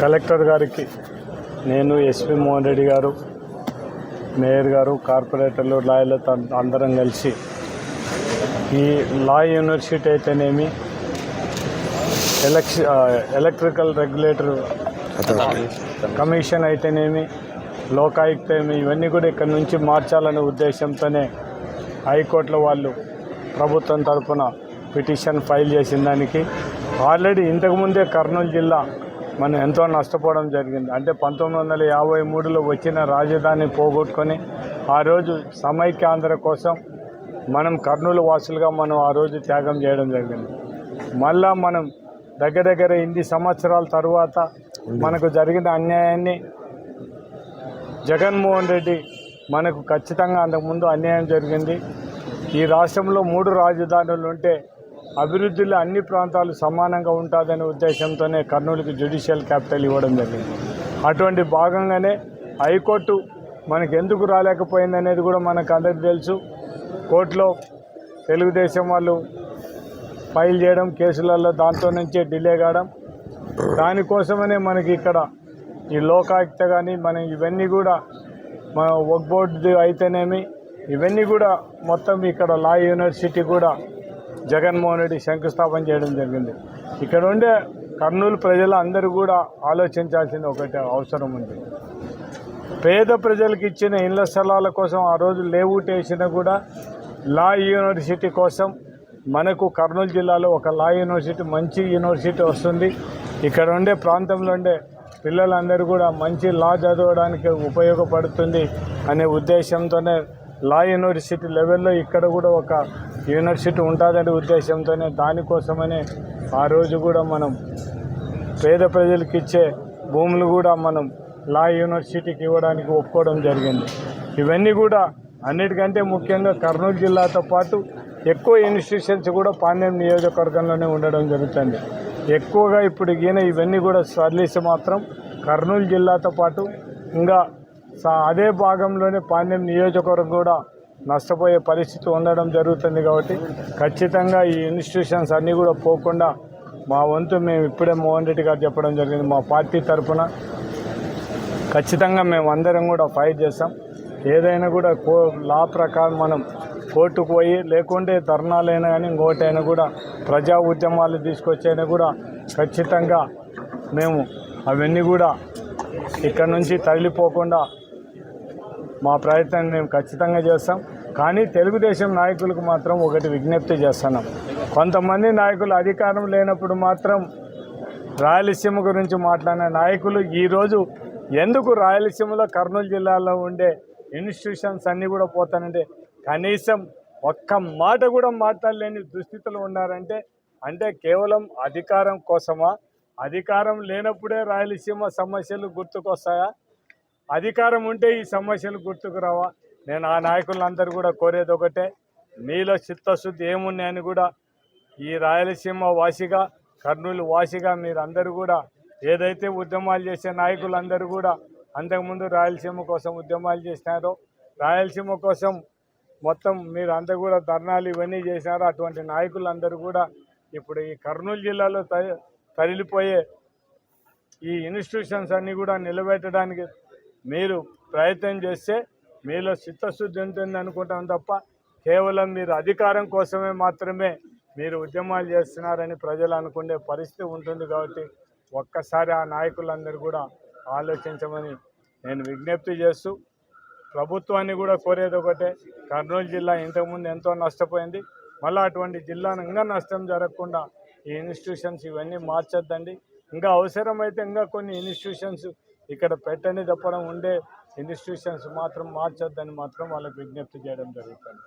Collector గారికి నేను SP Mohan Reddy గారు మేయర్ గారు కార్పొరేటర్లు లాయర్లతో అందరం కలిసి ఈ లా యూనివర్సిటీ అయితేనేమి ఎలక్ష ఎలక్ట్రికల్ రెగ్యులేటర్ కమిషన్ అయితేనేమి లోకాయుక్త ఏమి ఇవన్నీ కూడా ఇక్కడ నుంచి మార్చాలనే ఉద్దేశంతోనే హైకోర్టులో వాళ్ళు ప్రభుత్వం తరఫున పిటిషన్ ఫైల్ చేసిన దానికి. ఆల్రెడీ ఇంతకుముందే కర్నూలు జిల్లా మనం ఎంతో నష్టపోవడం జరిగింది. అంటే పంతొమ్మిది వందల యాభై మూడులో వచ్చిన రాజధాని పోగొట్టుకొని ఆ రోజు సమైక్యాంధ్ర కోసం మనం కర్నూలు వాసులుగా మనం ఆ రోజు త్యాగం చేయడం జరిగింది. మళ్ళా మనం దగ్గర దగ్గర ఇన్ని సంవత్సరాల తర్వాత మనకు జరిగిన అన్యాయాన్ని జగన్మోహన్ రెడ్డి మనకు ఖచ్చితంగా అంతకుముందు అన్యాయం జరిగింది. ఈ రాష్ట్రంలో మూడు రాజధానులు ఉంటే అభివృద్ధిలో అన్ని ప్రాంతాలు సమానంగా ఉంటుందనే ఉద్దేశంతోనే కర్నూలుకి జ్యుడిషియల్ క్యాపిటల్ ఇవ్వడం జరిగింది. అటువంటి భాగంగానే హైకోర్టు మనకు ఎందుకు రాలేకపోయింది అనేది కూడా మనకు అందరికీ తెలుసు. కోర్టులో తెలుగుదేశం వాళ్ళు ఫైల్ చేయడం కేసులలో దాంతో నుంచే డిలే కావడం. దానికోసమనే మనకి ఇక్కడ ఈ లోకాయుక్త కానీ మనం ఇవన్నీ కూడా మన వర్క్ బోర్డు అయితేనేమి ఇవన్నీ కూడా మొత్తం ఇక్కడ లా యూనివర్సిటీ కూడా జగన్మోహన్ రెడ్డి శంకుస్థాపన చేయడం జరిగింది. ఇక్కడ ఉండే కర్నూలు ప్రజలు అందరూ కూడా ఆలోచించాల్సిన ఒకటి అవసరం ఉంది. పేద ప్రజలకు ఇచ్చిన ఇళ్ళ స్థలాల కోసం ఆ రోజు లేవుటేసినా కూడా లా యూనివర్సిటీ కోసం మనకు కర్నూలు జిల్లాలో ఒక లా యూనివర్సిటీ మంచి యూనివర్సిటీ వస్తుంది. ఇక్కడ ఉండే ప్రాంతంలో ఉండే పిల్లలందరూ కూడా మంచి లా చదవడానికి ఉపయోగపడుతుంది అనే ఉద్దేశంతోనే లా యూనివర్సిటీ లెవెల్లో ఇక్కడ కూడా ఒక యూనివర్సిటీ ఉంటుందనే ఉద్దేశంతోనే దానికోసమనే ఆ రోజు కూడా మనం పేద ప్రజలకు ఇచ్చే భూములు కూడా మనం లా యూనివర్సిటీకి ఇవ్వడానికి ఒప్పుకోవడం జరిగింది. ఇవన్నీ కూడా అన్నిటికంటే ముఖ్యంగా కర్నూలు జిల్లాతో పాటు ఎక్కువ ఇన్స్టిట్యూషన్స్ కూడా పాండ్యం నియోజకవర్గంలోనే ఉండడం జరుగుతుంది. ఎక్కువగా ఇప్పుడు ఈయన ఇవన్నీ కూడా సర్లీసి మాత్రం కర్నూలు జిల్లాతో పాటు ఇంకా అదే భాగంలోనే పాండ్యం నియోజకవర్గం కూడా నష్టపోయే పరిస్థితి ఉండడం జరుగుతుంది కాబట్టి ఖచ్చితంగా ఈ ఇన్స్టిట్యూషన్స్ అన్నీ కూడా పోకుండా మా వంతు మేము ఇప్పుడే మోహన్ రెడ్డి గారు చెప్పడం జరిగింది. మా పార్టీ తరఫున ఖచ్చితంగా మేము అందరం కూడా ఫైట్ చేస్తాం. ఏదైనా కూడా కో లా ప్రకారం మనం కోర్టుకు పోయి లేకుంటే ధర్నాలైనా కానీ ఇంకోటైనా కూడా ప్రజా ఉద్యమాలు తీసుకొచ్చైనా కూడా ఖచ్చితంగా మేము అవన్నీ కూడా ఇక్కడ నుంచి తరలిపోకుండా మా ప్రయత్నం మేము ఖచ్చితంగా చేస్తాం. కానీ తెలుగుదేశం నాయకులకు మాత్రం ఒకటి విజ్ఞప్తి చేస్తున్నాం. కొంతమంది నాయకులు అధికారం లేనప్పుడు మాత్రం రాయలసీమ గురించి మాట్లాడిన నాయకులు ఈరోజు ఎందుకు రాయలసీమలో కర్నూలు జిల్లాలో ఉండే ఇన్స్టిట్యూషన్స్ అన్నీ కూడా పోతానంటే కనీసం ఒక్క మాట కూడా మాట్లాడలేని దుస్థితిలో ఉన్నారంటే అంటే కేవలం అధికారం కోసమా? అధికారం లేనప్పుడే రాయలసీమ సమస్యలు గుర్తుకొస్తాయా? అధికారం ఉంటే ఈ సమస్యలు గుర్తుకు రావా. నేను ఆ నాయకులందరూ కూడా కోరేది ఒకటే మీలో చిత్తశుద్ధి ఏమున్నాయని కూడా ఈ రాయలసీమ వాసిగా కర్నూలు వాసిగా మీరందరూ కూడా ఏదైతే ఉద్యమాలు చేసే నాయకులందరూ కూడా అంతకుముందు రాయలసీమ కోసం ఉద్యమాలు చేసినారో రాయలసీమ కోసం మొత్తం మీరు కూడా ధర్నాలు ఇవన్నీ చేసినారో అటువంటి నాయకులందరూ కూడా ఇప్పుడు ఈ కర్నూలు జిల్లాలో త- తరలిపోయే ఈ ఇన్స్టిట్యూషన్స్ అన్నీ కూడా నిలబెట్టడానికి మీరు ప్రయత్నం చేస్తే మీలో చిత్తశుద్ధి ఉంటుంది అనుకుంటాం తప్ప కేవలం మీరు అధికారం కోసమే మాత్రమే మీరు ఉద్యమాలు చేస్తున్నారని ప్రజలు అనుకునే పరిస్థితి ఉంటుంది కాబట్టి ఒక్కసారి ఆ నాయకులందరూ కూడా ఆలోచించమని నేను విజ్ఞప్తి చేస్తూ ప్రభుత్వాన్ని కూడా కోరేది ఒకటే. కర్నూలు జిల్లా ఇంతకుముందు ఎంతో నష్టపోయింది. మళ్ళీ అటువంటి జిల్లాను ఇంకా నష్టం జరగకుండా ఈ ఇన్స్టిట్యూషన్స్ ఇవన్నీ మార్చొద్దండి. ఇంకా అవసరమైతే ఇంకా కొన్ని ఇన్స్టిట్యూషన్స్ ఇక్కడ పెట్టని తప్పడం ఉండే ఇన్స్టిట్యూషన్స్ మాత్రం మార్చొద్దని మాత్రం వాళ్ళకి విజ్ఞప్తి చేయడం జరుగుతుంది.